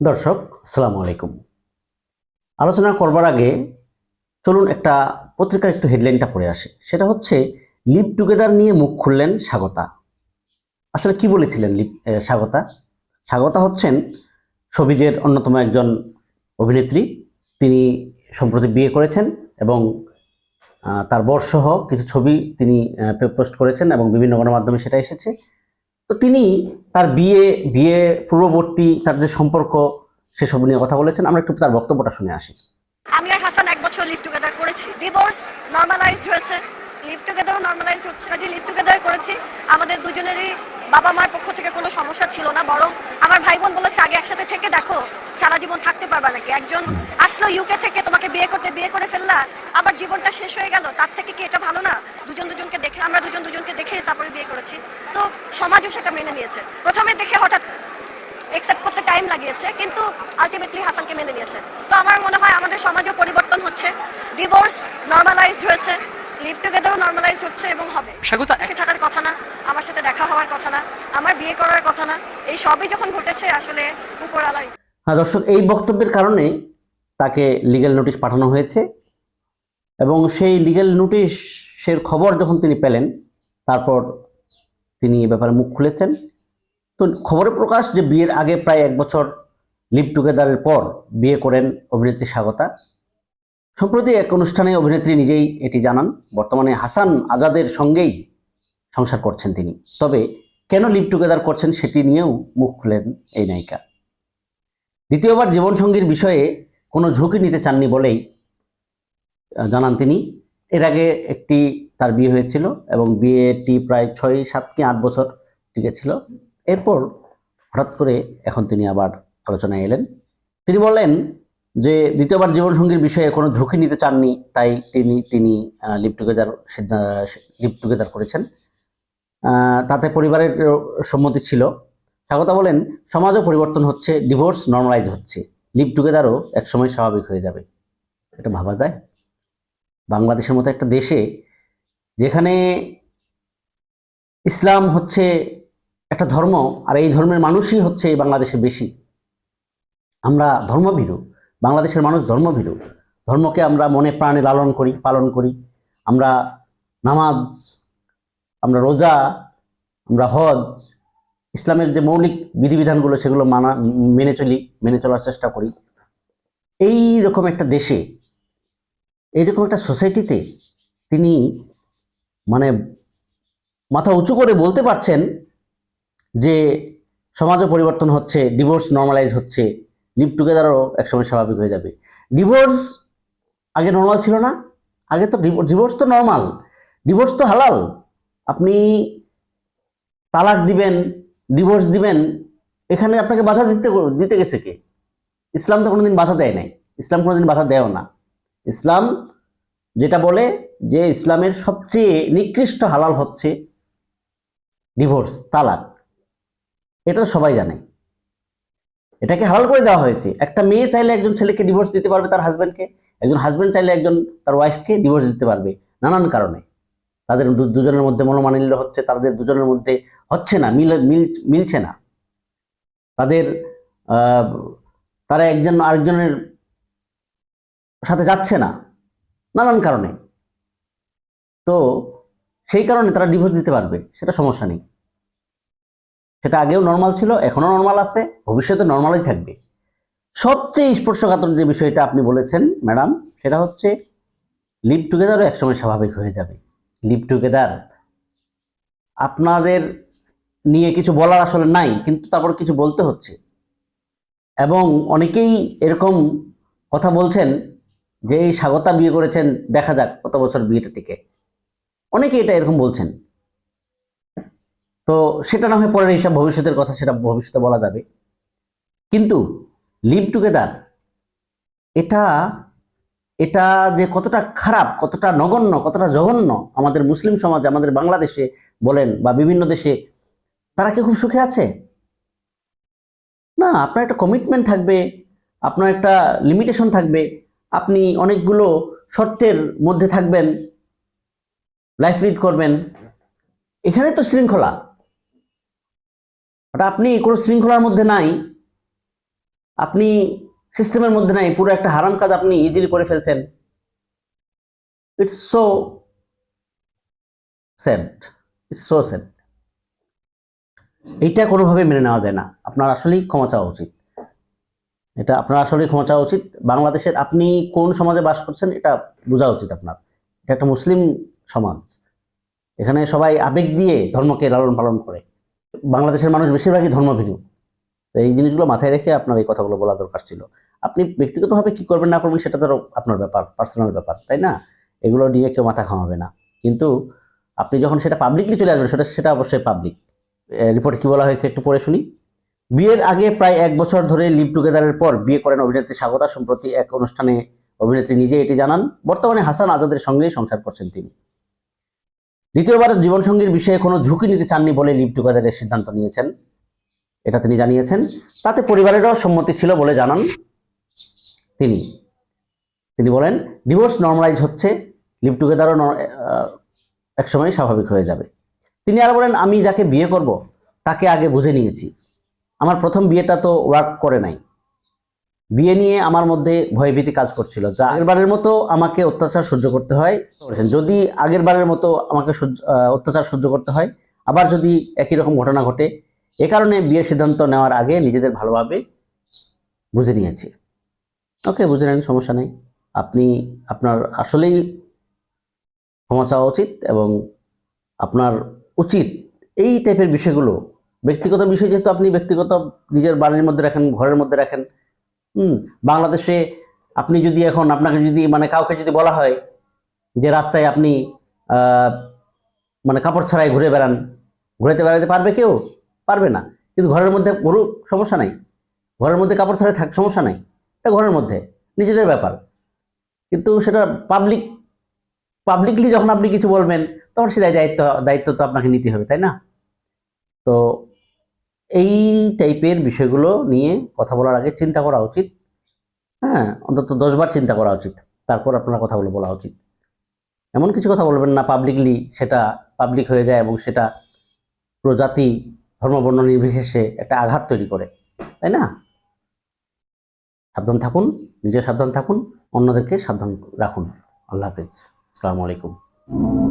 দর্শক, আসসালামু আলাইকুম। আলোচনা করবার আগে চলুন একটা পত্রিকার একটু হেডলাইনটা পড়ে আসে। সেটা হচ্ছে লিভ টুগেদার নিয়ে মুখ খুললেন স্বাগতা। আসলে কি বলেছিলেন লিপ স্বাগতা? স্বাগতা হচ্ছেন সবিজের অন্যতম একজন অভিনেত্রী। তিনি সম্প্রতি বিয়ে করেছেন এবং তার বর্ষহ কিছু ছবি তিনি পোস্ট করেছেন এবং বিভিন্ন গণমাধ্যমে সেটা এসেছে। তো তিনি তার বিয়ে বিয়ে পূর্ববর্তী তার যে সম্পর্ক, সেসব নিয়ে কথা বলেছেন। আমরা একটু তার বক্তব্যটা শুনে আসি। আমি আর হাসান এক বছর লিভ টুগেদার করেছি। ডিভোর্স নর্মালাইজড হয়েছে। লিভ টুগেদারও নর্মালাইজ হচ্ছে না যে লিভ টুগেদার করেছি। আমাদের দুজনেরই বাবা মার পক্ষ থেকে কোনো সমস্যা ছিল না, বরং আমার ভাই বোন বলেছে, আগে একসাথে থেকে দেখো, সারা জীবন থাকতে পারবা নাকি? একজন আসলো ইউকে থেকে, তোমাকে বিয়ে করতে, বিয়ে করে ফেললা, আবার জীবনটা শেষ হয়ে গেল, তার থেকে কি এটা ভালো না? আমরা দুজন দুজনকে দেখে তারপরে বিয়ে করেছি। তো সমাজও সেটা মেনে নিয়েছে। প্রথমে দেখে হঠাৎ একসেপ্ট করতে টাইম লাগিয়েছে কিন্তু আলটিমেটলি হাসানকে মেনে নিয়েছে। তো আমার মনে হয় আমাদের সমাজও পরিবর্তন হচ্ছে। ডিভোর্স নর্মালাইজড হয়েছে লিভ টুগেদারও নর্মালাইজ হচ্ছে এবং হবে। স্বাগতা সাথে থাকার কথা না আমার সাথে দেখা হওয়ার কথা না আমার বিয়ে করার কথা না এই সবই যখন ঘটেছে আসলে উপরালাই হ্যাঁ দর্শক এই বক্তব্যের কারণে তাকে লিগ্যাল নোটিশ পাঠানো হয়েছে। এবং সেই লিগ্যাল নোটিশের খবর যখন তিনি পেলেন, তারপর তিনি এ ব্যাপারে মুখ খুলেছেন। তো খবরে প্রকাশ যে বিয়ের আগে প্রায় এক বছর লিভ টুগেদারের পর বিয়ে করেন অভিনেত্রী স্বাগতা। সম্প্রতি এক অনুষ্ঠানে অভিনেত্রী নিজেই এটি জানান, বর্তমানে হাসান আজাদের সঙ্গেই সংসার করছেন তিনি। তবে কেন লিভ টুগেদার করছেন সেটি নিয়েও মুখ খুলেন এই নায়িকা। দ্বিতীয়বার জীবনসঙ্গীর বিষয়ে কোনো ঝুঁকি নিতে চাননি বলেই জানান তিনি। এর আগে একটি তার বিয়ে হয়েছিল এবং বিয়েটি প্রায় ছয়, সাত কি আট বছর টিকেছিল এরপর হঠাৎ করে এখন তিনি আবার আলোচনায় এলেন। তিনি বললেন যে, দ্বিতীয়বার জীবনসঙ্গীর বিষয়ে কোনো ঝুঁকি নিতে চাননি, তাই তিনি তিনি লিভ টুগেদার লিভ টুগেদার করেছেন। তাতে পরিবারের সম্মতি ছিল। স্বাগতা বলেন, সমাজও পরিবর্তন হচ্ছে ডিভোর্স নর্মালাইজ হচ্ছে। লিভ টুগেদারও একসময় স্বাভাবিক হয়ে যাবে। এটা ভাবা যায়? বাংলাদেশের মতো একটা দেশে যেখানে ইসলাম হচ্ছে একটা ধর্ম আর এই ধর্মের মানুষই হচ্ছে এই বাংলাদেশে বেশি। আমরা ধর্মভীরু, বাংলাদেশের মানুষ ধর্মভীরু। ধর্মকে আমরা মনে প্রাণে লালন করি, পালন করি। আমরা নামাজ, আমরা রোজা, আমরা হজ, ইসলামের যে মৌলিক বিধিবিধানগুলো সেগুলো মানা, মেনে চলি, মেনে চলার চেষ্টা করি। এই রকম একটা দেশে এইরকম একটা সোসাইটিতে তিনি মানে মাথা উঁচু করে বলতে পারছেন যে সমাজও পরিবর্তন হচ্ছে ডিভোর্স নর্মালাইজ হচ্ছে লিভ টুগেদারও একসময় স্বাভাবিক হয়ে যাবে। ডিভোর্স আগে নর্মাল ছিল না, আগে তো ডিভোর্স তো নর্মাল ডিভোর্স তো হালাল। আপনি তালাক দিবেন ডিভোর্স দিবেন, এখানে আপনাকে বাধা দিতে দিতে গেছে কে? ইসলাম তো কোনোদিন বাধা দেয় নাই, ইসলাম কোনোদিন বাধা দেয়ও না। ইসলাম যেটা বলে যে ইসলামের সবচেয়ে নিকৃষ্ট হালাল হচ্ছে ডিভোর্স তালাক। এটা সবাই জানে। এটাকে হালাল করে দেওয়া হয়েছে। একটা মেয়ে চাইলে একজন ছেলেকে ডিভোর্স দিতে পারবে তার হাজব্যান্ডকে একজন হাজব্যান্ড চাইলে একজন তার ওয়াইফকে ডিভোর্স দিতে পারবে নানান কারণে। তাদের দুজনের মধ্যে মনোমালিন্য হচ্ছে, তাদের দুজনের মধ্যে হচ্ছে না, মিল মিল মিলছে না। তাদের তারা একজন আরেকজনের সাথে যাচ্ছে না, নানান কারণে। তো সেই কারণে তারা ডিভোর্স দিতে পারবে, সেটা সমস্যা নেই। সেটা আগেও নর্মাল ছিল, এখনও নর্মাল আছে, ভবিষ্যতে নর্মালই থাকবে। সবচেয়ে স্পর্শকাতর যে বিষয়টা আপনি বলেছেন ম্যাডাম সেটা হচ্ছে লিভ টুগেদারও একসময় স্বাভাবিক হয়ে যাবে। লিভ টুগেদার আপনাদের নিয়ে কিছু বলার আসলে নাই, কিন্তু তারপর কিছু বলতে হচ্ছে। এবং অনেকেই এরকম কথা বলছেন যে এই স্বাগতা বিয়ে করেছেন, দেখা যাক কত বছর বিয়েটা টিকে। অনেকে এটা এরকম বলছেন। তো সেটা না হয় পরের হিসাব ভবিষ্যতের কথা, সেটা ভবিষ্যতে বলা যাবে। কিন্তু লিভ টুগেদার এটা এটা যে কতটা খারাপ, কতটা নগণ্য, কতটা জঘন্য আমাদের মুসলিম সমাজ, আমাদের বাংলাদেশে বলেন বা বিভিন্ন দেশে, তারা কি খুব সুখে আছে? না, আপনার একটা কমিটমেন্ট থাকবে, আপনার একটা লিমিটেশন থাকবে। আপনি অনেকগুলো শর্তের মধ্যে থাকবেন লাইফ লিড করবেন। এখানে তো শৃঙ্খলা। ওটা আপনি কোনো শৃঙ্খলার মধ্যে নাই। আপনি সিস্টেমের মধ্যে নাই। পুরো একটা হারাম কাজ আপনি ইজিলি করে ফেলছেন। It's so sad it's so sad এইটা কোনোভাবে মেনে নেওয়া যায় না। আপনার আসলেই ক্ষমা চাওয়া উচিত। এটা আপনার আসলে ক্ষমা চাওয়া উচিত। বাংলাদেশের আপনি কোন সমাজে বাস করছেন, এটা বোঝা উচিত আপনার। এটা একটা মুসলিম সমাজ। এখানে সবাই আবেগ দিয়ে ধর্মকে লালন পালন করে। বাংলাদেশের মানুষ বেশিরভাগই ধর্মভীরু। তো এই জিনিসগুলো মাথায় রেখে আপনার এই কথাগুলো বলা দরকার ছিল। আপনি ব্যক্তিগতভাবে কি করবেন, না করবেন, সেটা তো আপনার ব্যাপার পার্সোনাল ব্যাপার, তাই না? এগুলো নিয়ে কেউ মাথা ঘামাবে না। কিন্তু আপনি যখন সেটা পাবলিকলি চলে আসবেন, সেটা সেটা অবশ্যই পাবলিক রিপোর্টে কি বলা হয়েছে একটু পড়ে শুনি। বিয়ের আগে প্রায় এক বছর ধরে লিভ টুগেদারের পর বিয়ে করেন অভিনেত্রী স্বাগতা সম্প্রতি এক অনুষ্ঠানে অভিনেত্রী নিজে এটি জানান। বর্তমানে হাসান আজাদের সঙ্গেই সংসার করছেন তিনি। দ্বিতীয়বার জীবনসঙ্গীর বিষয়ে কোনো ঝুঁকি নিতে চাননি বলে লিভ টুগেদারের সিদ্ধান্ত নিয়েছেন। এটা তিনি জানিয়েছেন। তাতে পরিবারেরও সম্মতি ছিল বলে জানান তিনি। তিনি বলেন, ডিভোর্স নর্মালাইজ হচ্ছে, লিভ টুগেদারও একসময় স্বাভাবিক হয়ে যাবে। তিনি আরও বলেন, আমি যাকে বিয়ে করব, তাকে আগে বুঝে নিয়েছি। আমার প্রথম বিয়েটা তো ওয়ার্ক করে নাই। বিয়ে নিয়ে আমার মধ্যে ভয়ভীতি কাজ করছিল। যা আগেরবারের মতো আমাকে অত্যাচার সহ্য করতে হয়। যদি আগেরবারের মতো আমাকে অত্যাচার সহ্য করতে হয়, আবার যদি একই রকম ঘটনা ঘটে, এ কারণে বিয়ের সিদ্ধান্ত নেওয়ার আগে নিজেদের ভালোভাবে বুঝে নিয়েছি। ওকে, বুঝে নেন, সমস্যা নেই। আপনি, আপনার আসলেই ক্ষমা চাওয়া উচিত এবং আপনার উচিত এই টাইপের বিষয়গুলো ব্যক্তিগত বিষয় যেহেতু আপনি ব্যক্তিগত নিজের বাড়ির মধ্যে রাখেন, ঘরের মধ্যে রাখেন, হুম, বাংলাদেশে আপনি যদি এখন আপনাকে যদি মানে কাউকে যদি বলা হয় যে রাস্তায় আপনি মানে কাপড় ছাড়াই ঘুরে বেড়ান ঘুরেতে বেড়াতে পারবে কেউ? পারবে না। কিন্তু ঘরের মধ্যে ঘুরুক সমস্যা নাই। ঘরের মধ্যে কাপড় ছাড়াই থাক, সমস্যা নাই। এটা ঘরের মধ্যে, নিজেদের ব্যাপার। কিন্তু সেটা পাবলিক পাবলিকলি যখন আপনি কিছু বলবেন, তখন সেটাই দায়িত্ব দায়িত্ব তো আপনাকে নিতে হবে, তাই না? তো এই টাইপের বিষয়গুলো নিয়ে কথা বলার আগে চিন্তা করা উচিত। হ্যাঁ অন্তত দশবার চিন্তা করা উচিত। তারপর আপনার কথাগুলো বলা উচিত। এমন কিছু কথা বলবেন না পাবলিকলি সেটা পাবলিক হয়ে যায় এবং সেটা প্রজাতি, ধর্মবর্ণ নির্বিশেষে একটা আঘাত তৈরি করে। তাই না? সাবধান থাকুন, নিজে সাবধান থাকুন, অন্যদেরকে সাবধান রাখুন। আল্লাহ হাফিজ। আসসালামু আলাইকুম।